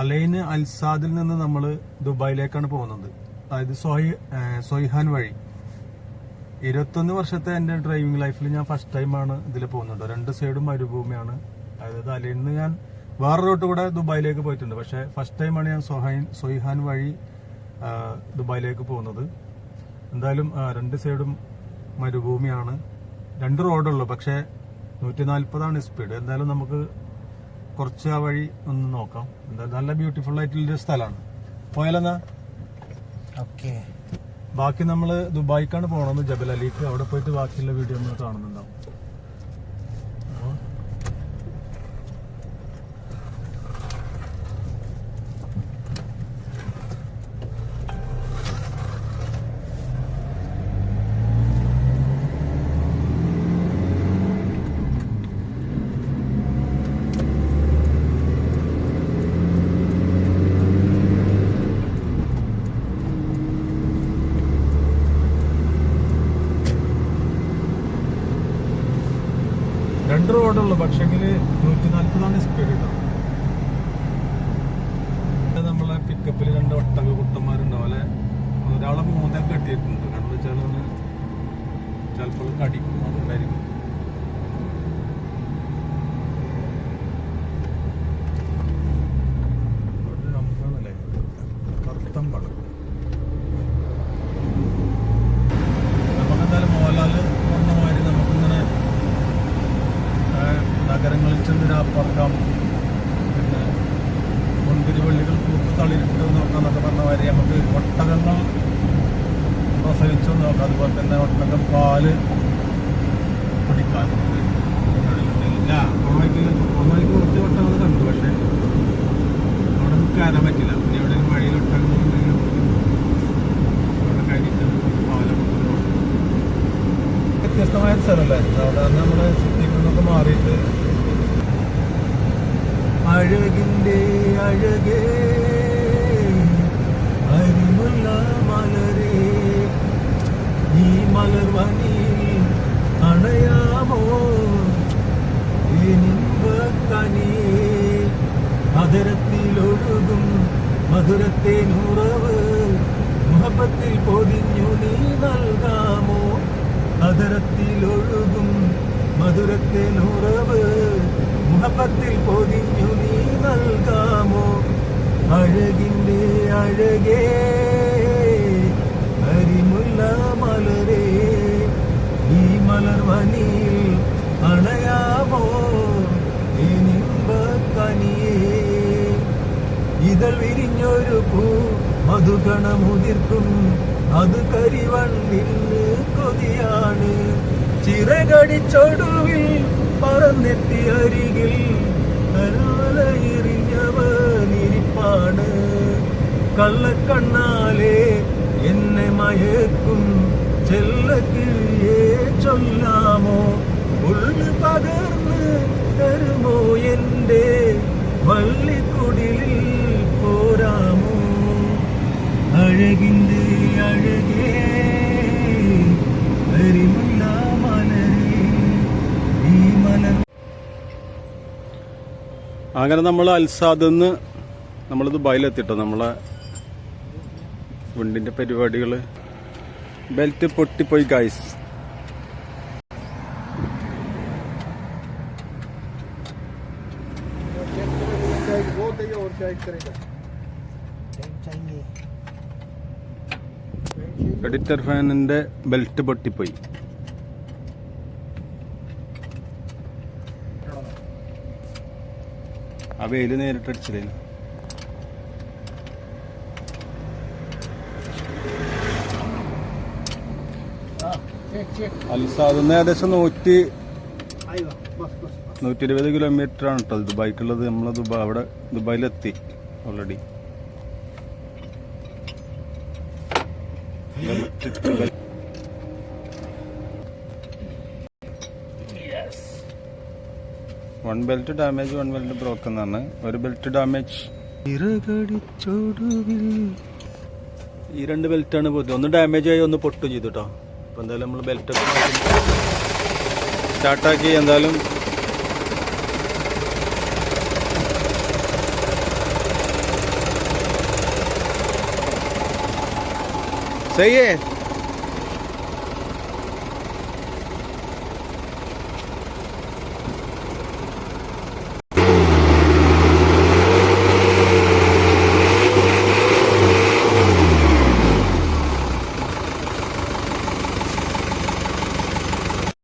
Align അൽസാദിൽ നിന്ന് നമ്മൾ ദുബായിലേക്കാണ് പോകുന്നത്. അതായത് ഏഹ് സൊയ്ഹാൻ വഴി. ഇരുപത്തൊന്ന് വർഷത്തെ എന്റെ ഡ്രൈവിംഗ് ലൈഫിൽ ഞാൻ ഫസ്റ്റ് ടൈമാണ് ഇതിൽ പോകുന്നുണ്ട് രണ്ട് സൈഡും മരുഭൂമിയാണ്. അതായത് അലൈനിൽ നിന്ന് ഞാൻ വേറെ റൂട്ട് കൂടെ ദുബായിലേക്ക് പോയിട്ടുണ്ട്. പക്ഷേ ഫസ്റ്റ് ടൈമാണ് ഞാൻ സൊഹൈൻ സൊയ്ഹാൻ വഴി ദുബായിലേക്ക് പോകുന്നത്. എന്തായാലും രണ്ട് സൈഡും മരുഭൂമിയാണ്. രണ്ട് റോഡുള്ളൂ പക്ഷേ നൂറ്റി നാൽപ്പതാണ് സ്പീഡ് എന്തായാലും നമുക്ക് കുറച്ച് ആ വഴി ഒന്ന് നോക്കാം. എന്താ നല്ല ബ്യൂട്ടിഫുൾ ആയിട്ടുള്ളൊരു സ്ഥലമാണ്. പോയാലെന്നാ? ഓക്കെ. ബാക്കി നമ്മൾ ദുബായിക്കാണ് പോകണമെന്ന് ജബൽ അലിക്ക് അവിടെ പോയിട്ട് ബാക്കിയുള്ള വീഡിയോ നമ്മൾ കാണുന്നുണ്ടാവും. രണ്ട് റോഡുള്ളൂ. പക്ഷെങ്കിൽ നൂറ്റി നാൽപ്പതാണ് സ്പീഡ് കേട്ടോ നമ്മളെ പിക്കപ്പിൽ രണ്ട് ഒട്ടക കുട്ടന്മാരുണ്ടാവും. അല്ലെ? ഒരാളെ മൂന്നേ കെട്ടിയിട്ടുണ്ട്. കാരണം വെച്ചാൽ ചിലപ്പോൾ കടിക്കും അതുകൊണ്ടായിരിക്കും നഗരങ്ങളിൽ ചെന്ന് രാപ്പറക്കാം പിന്നെ മുന്തിരി വള്ളികൾ പൂത്ത് തളിരിട്ട് നോക്കാം എന്നൊക്കെ പറഞ്ഞ വരെ നമുക്ക് ഒട്ടകങ്ങൾ പ്രസവിച്ചു നോക്കാം അതുപോലെ തന്നെ ഒട്ടകം പാൽ കുടിക്കാൻ കണ്ടു പക്ഷേ വ്യത്യസ്തമായ സ്ഥലമല്ലേ മാറിയിട്ട്. അഴകിന്റെ അഴകേ അരിമുള്ള മലരേ ഈ മലർവനിയിൽ അണയാമോ? കനിയേ അതരത്തിലൊഴുകും മധുരത്തെ നുറവ് മുഹബത്തിൽ പൊതിഞ്ഞു നീ നൽകാമോ? അതരത്തിലൊഴുകും മധുരത്തെ ഉറവ് മുഹബത്തിൽ പൊതിഞ്ഞു നീ നൽകാമോ? അഴകിന്റെ അഴകേ അരിമുല്ല മലരേ ഈ മലർവനിയിൽ അണയാമോ? കനിയേ ഇതൾ വിരിഞ്ഞൊരു പൂ മധുകണമുതിർക്കും അത് കരിവണ്ണിന് കൊതിയാണ്. ചിറകടിച്ചൊടുവിൽ പറന്നെത്തി അരികിൽ കരാലയെറിഞ്ഞവനിരിപ്പാണ് കള്ളക്കണ്ണാലെ എന്നെ മയക്കും ചെല്ലക്കിഴിയെ ചൊല്ലാമോ? ഉള്ളു പകർന്ന് തരുമോ എന്റെ വള്ളിക്കുടിലിൽ പോരാമോ? അഴകിന്റെ അങ്ങനെ നമ്മൾ അൽസാദ് നിന്ന് നമ്മൾ ദുബായിലെത്തിട്ടോ നമ്മളെ വണ്ടിന്റെ പരിപാടികൾ ബെൽറ്റ് പൊട്ടിപ്പോയി ഗൈസ് चाहिए എഡിറ്റർ ഫാനിന്റെ ബെൽറ്റ് പൊട്ടിപ്പോയി. ആ വെയിൽ നേരിട്ടടിച്ചില്ലേ അൽസാദെന്ന് ഏകദേശം നൂറ്റി നൂറ്റി ഇരുപത് കിലോമീറ്റർ ആണ് കേട്ടോ ദുബായിക്കുള്ളത്. നമ്മൾ ദുബായ് അവിടെ ദുബായിലെത്തി already one belt damage one belt broken എന്നാണ് ഒരു ബെൽറ്റ് ഡാമേജ് ഈ രണ്ട് ബെൽറ്റാണ് പോയത് ഒന്ന് ഡാമേജ് ആയി ഒന്ന് പൊട്ടും ചെയ്തു കേട്ടോ അപ്പോൾ എന്തായാലും നമ്മൾ ബെൽറ്റ് സ്റ്റാർട്ടാക്കി എന്തായാലും 谁赢？